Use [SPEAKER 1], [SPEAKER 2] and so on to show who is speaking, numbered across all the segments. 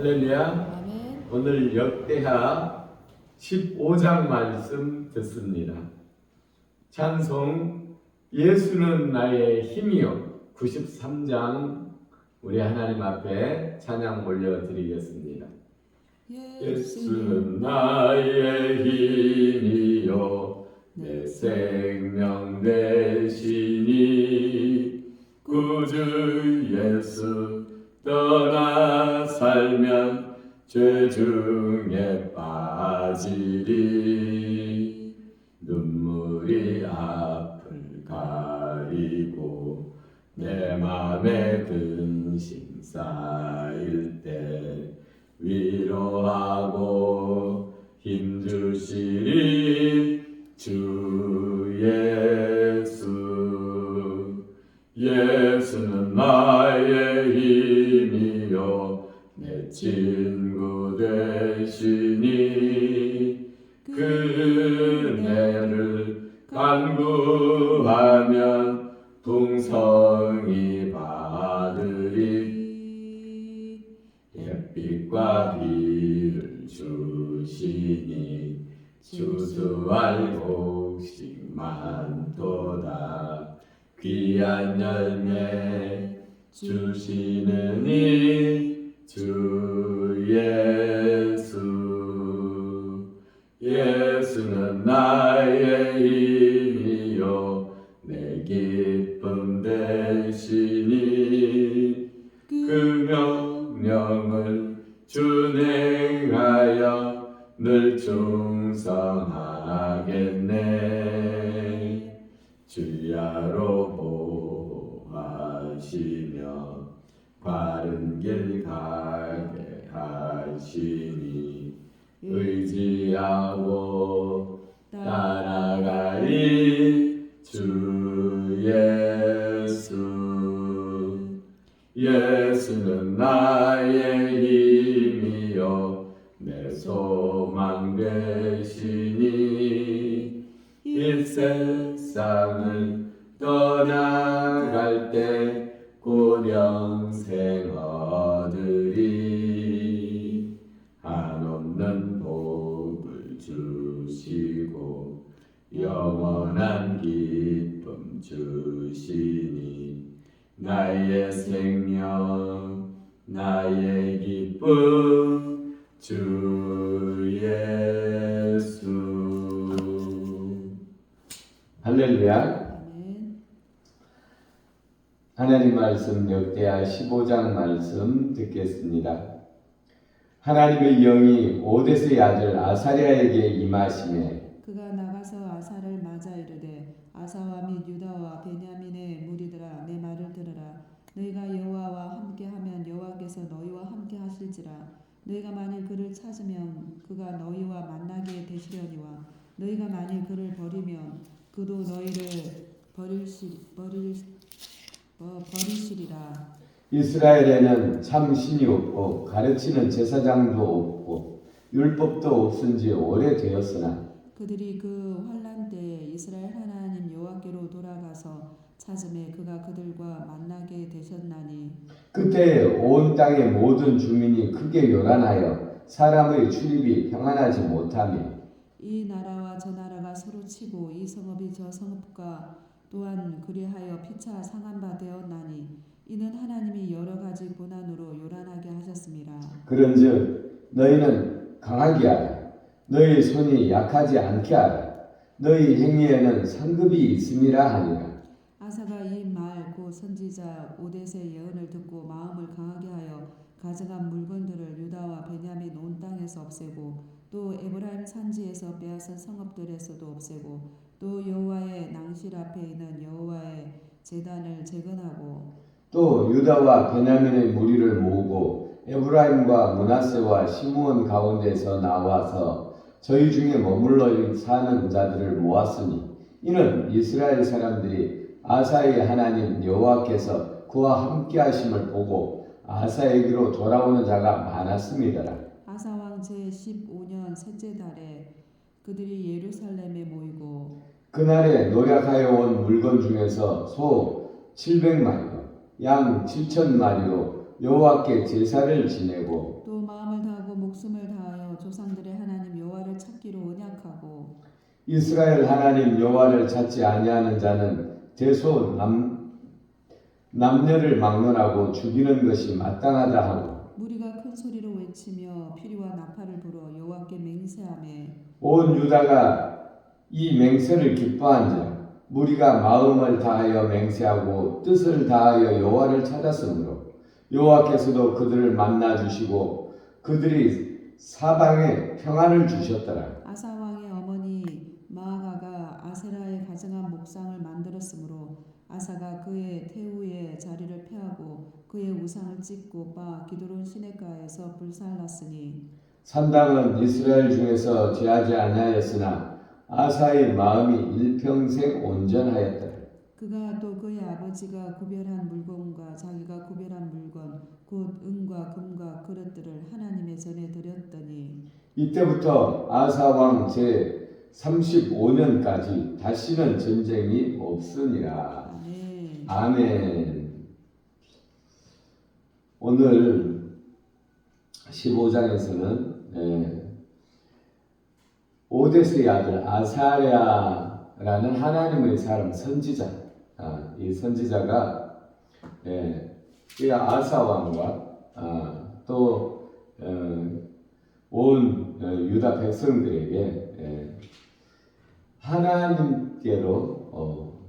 [SPEAKER 1] 할렐루야. 오늘 역대하 15장 말씀 듣습니다. 찬송 예수는 나의 힘이요 93장 우리 하나님 앞에 찬양 올려드리겠습니다. 예수는 나의 힘이요 내 생명 죄 중에 빠지리. 눈물이 앞을 가리고 내 맘에 근심 쌓일 때 위로하고 힘주시리. 주 예수. 예수는 나의 힘이요. 내친 빛과 비를 주시니 주수할 곡식 많도다. 귀한 열매 주시느니 주 예수. 예수는 나의 힘이요. 내 기쁨 되시니 늘 충성하겠네. 주야로 보호하시며 바른 길 가게 하시니 의지하고 따라가리 주 예수. 예수는 나의 힘이요 내 소망 되시니 이 세상을 떠나갈 때 고령생 얻으리 한없는 복을 주시고 영원한 기쁨 주시니 나의 생명 나의 기쁨 주 예수 할렐루야. 하나님 말씀 역대하 15장 말씀 듣겠습니다. 하나님의 영이 오데스의 아들 아사랴에게 임하심에
[SPEAKER 2] 그가 나가서 아사를 맞아 이르되 아사와 및 유다와 베냐민의 무리들아 내 말을 들으라 너희가 여호와와 함께하면 여호와께서 너희와 함께 하실지라 너희가 만일 그를 찾으면 그가 너희와 만나게 되시려니와 너희가 만일 그를 버리면 그도 너희를 버릴시 버릴 어, 버리시리라.
[SPEAKER 1] 이스라엘에는 참 신이 없고 가르치는 제사장도 없고 율법도 없은지 오래되었으나
[SPEAKER 2] 그들이 그 환란 때에 이스라엘 하나님 여호와께로 돌아가서 찾음에 그가 그들과 만나게 되셨나니
[SPEAKER 1] 그때 온 땅의 모든 주민이 크게 요란하여 사람의 출입이 평안하지 못하며
[SPEAKER 2] 이 나라와 저 나라가 서로 치고 이 성읍이 저 성읍과 또한 그리하여 피차 상한 바 되었나니 이는 하나님이 여러 가지 고난으로 요란하게 하셨습니다.
[SPEAKER 1] 그런즉 너희는 강하게 하라. 너희 손이 약하지 않게 하라. 너희 행위에는 상급이 있음이라 하니라
[SPEAKER 2] 아사가 이 말 곧 선지자 오데스의 예언을 듣고 마음을 강하게 하여 가져간 물건들을 유다와 베냐민 온 땅에서 없애고 또 에브라임 산지에서 빼앗은 성읍들에서도 없애고 또 여호와의 낭실 앞에 있는 여호와의 제단을 재건하고
[SPEAKER 1] 또 유다와 베냐민의 무리를 모으고 에브라임과 문하세와 시므온 가운데서 나와서 저희 중에 머물러 사는 자들을 모았으니 이는 이스라엘 사람들이 아사의 하나님 여호와께서 그와 함께 하심을 보고 아사에게로 돌아오는 자가 많았습니다.
[SPEAKER 2] 아사 왕 제15년 셋째 달에 그들이 예루살렘에 모이고
[SPEAKER 1] 그날에 노력하여 온 물건 중에서 소 700마리요 양 7천 마리로 여호와께 제사를 지내고
[SPEAKER 2] 또 마음을 다하고 목숨을 다하여 조상들의 하나님 여호와를 찾기로 언약하고
[SPEAKER 1] 이스라엘 하나님 여호와를 찾지 아니하는 자는 대소 남 남녀를 막론하고 죽이는 것이 마땅하다 하고
[SPEAKER 2] 무리가 큰 소리로 외치며 피리와 나팔을 불어 여호와께 맹세하매
[SPEAKER 1] 온 유다가 이 맹세를 기뻐한즉 무리가 마음을 다하여 맹세하고 뜻을 다하여 여호와를 찾았으므로 여호와께서도 그들을 만나 주시고 그들이 사방에 평안을 주셨더라.
[SPEAKER 2] 아사 왕의 어머니 마아가가 아세라 의 가정한 목상을 만들었으므로 아사가 그의 태우의 자리를 폐하고 그의 우상을 찢고 빠 기드론 시내가에서 불살랐으니
[SPEAKER 1] 산당은 이스라엘 중에서 죄하지 아니하였으나 아사의 마음이 일평생 온전하였더라.
[SPEAKER 2] 그가 또 그의 아버지가 구별한 물건과 자기가 구별한 물건 곧 은과 금과 그릇들을 하나님의 전에 드렸더니
[SPEAKER 1] 이때부터 아사 왕제 35년까지 다시는 전쟁이 없으니라.
[SPEAKER 2] 아멘
[SPEAKER 1] 아멘. 오늘 15장에서는 예, 오데스의 아들 아사랴라는 하나님의 사람 선지자, 아, 이 선지자가 예, 이 아사 왕과 아, 또 어, 온 어, 유다 백성들에게 예, 하나님께로 어,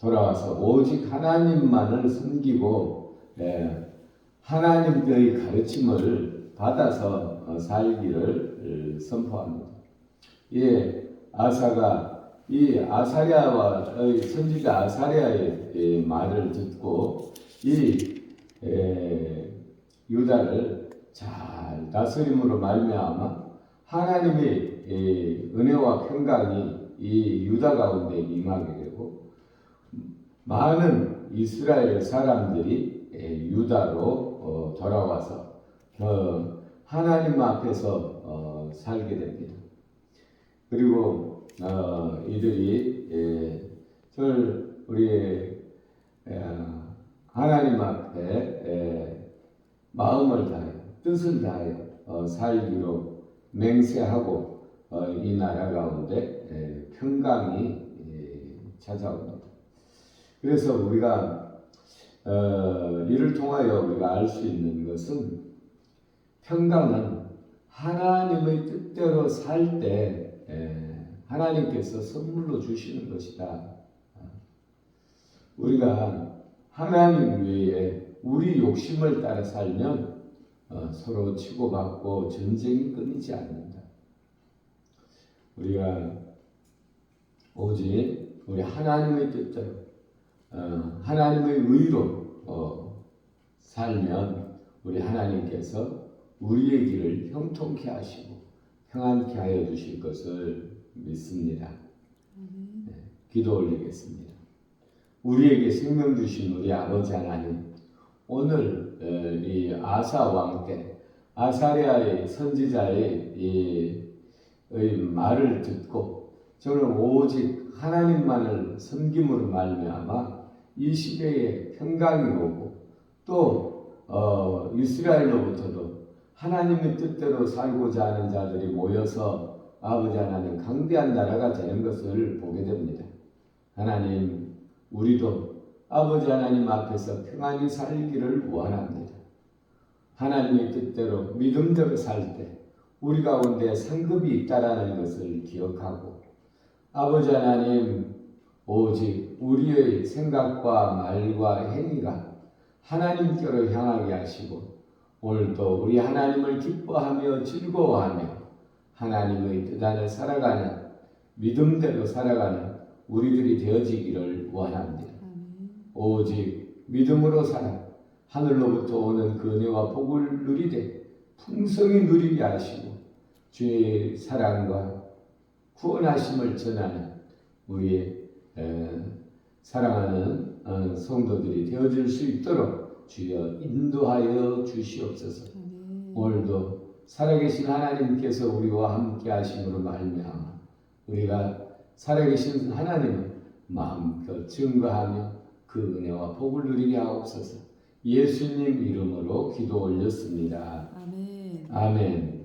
[SPEAKER 1] 돌아와서 오직 하나님만을 섬기고 예, 하나님의 가르침을 받아서 어, 살기를 어, 선포합니다. 예, 아사가 이 아사랴와의 선지자 아사랴의 예, 말을 듣고 이 에, 유다를 잘 다스림으로 말미암아 하나님의 예, 은혜와 평강이 이 유다 가운데 임하게 되고 많은 이스라엘 사람들이 예, 유다로 어, 돌아와서 어, 하나님 앞에서 어, 살게 됩니다. 그리고 어, 이들이 예, 절 우리 에, 하나님 앞에 에, 마음을 다해 뜻을 다해 어, 살기로 맹세하고 어, 이 나라 가운데 에, 평강이 에, 찾아옵니다. 그래서 우리가 어, 이를 통하여 우리가 알 수 있는 것은 평강은 하나님의 뜻대로 살 때 하나님께서 선물로 주시는 것이다. 우리가 하나님 외에 우리 욕심을 따라 살면 어, 서로 치고받고 전쟁이 끊이지 않는다. 우리가 오직 우리 하나님의 뜻대로 어, 하나님의 의로 어, 살면 우리 하나님께서 우리의 길을 형통케 하시고 평안케 하여 주실 것을 믿습니다. 네, 기도 올리겠습니다. 우리에게 생명 주신 우리 아버지 하나님, 오늘 어, 이 아사 왕 때 아사리아의 선지자의 이, 의 말을 듣고 저는 오직 하나님만을 섬김으로 말미암아 이 시대에 평강이 오고 또 어, 이스라엘로부터도 하나님의 뜻대로 살고자 하는 자들이 모여서 아버지 하나님 강대한 나라가 되는 것을 보게 됩니다. 하나님 우리도 아버지 하나님 앞에서 평안히 살기를 원합니다. 하나님의 뜻대로 믿음대로 살 때 우리 가운데 상급이 있다라는 것을 기억하고 아버지 하나님 오직 우리의 생각과 말과 행위가 하나님께로 향하게 하시고 오늘도 우리 하나님을 기뻐하며 즐거워하며 하나님의 뜻 안에 살아가는 믿음대로 살아가는 우리들이 되어지기를 원합니다. 오직 믿음으로 살아 하늘로부터 오는 그 은혜와 복을 누리되 풍성히 누리게 하시고 주의 사랑과 구원하심을 전하는 우리의 에, 사랑하는 어, 성도들이 되어질 수 있도록 주여 인도하여 주시옵소서.
[SPEAKER 2] 아멘
[SPEAKER 1] 오늘도 살아계신 하나님께서 우리와 함께 하심으로 말미암아 우리가 살아계신 하나님을 마음껏 증거하며 그 은혜와 복을 누리게 하옵소서. 예수님 이름으로 기도 올렸습니다.
[SPEAKER 2] 아멘.
[SPEAKER 1] 아멘.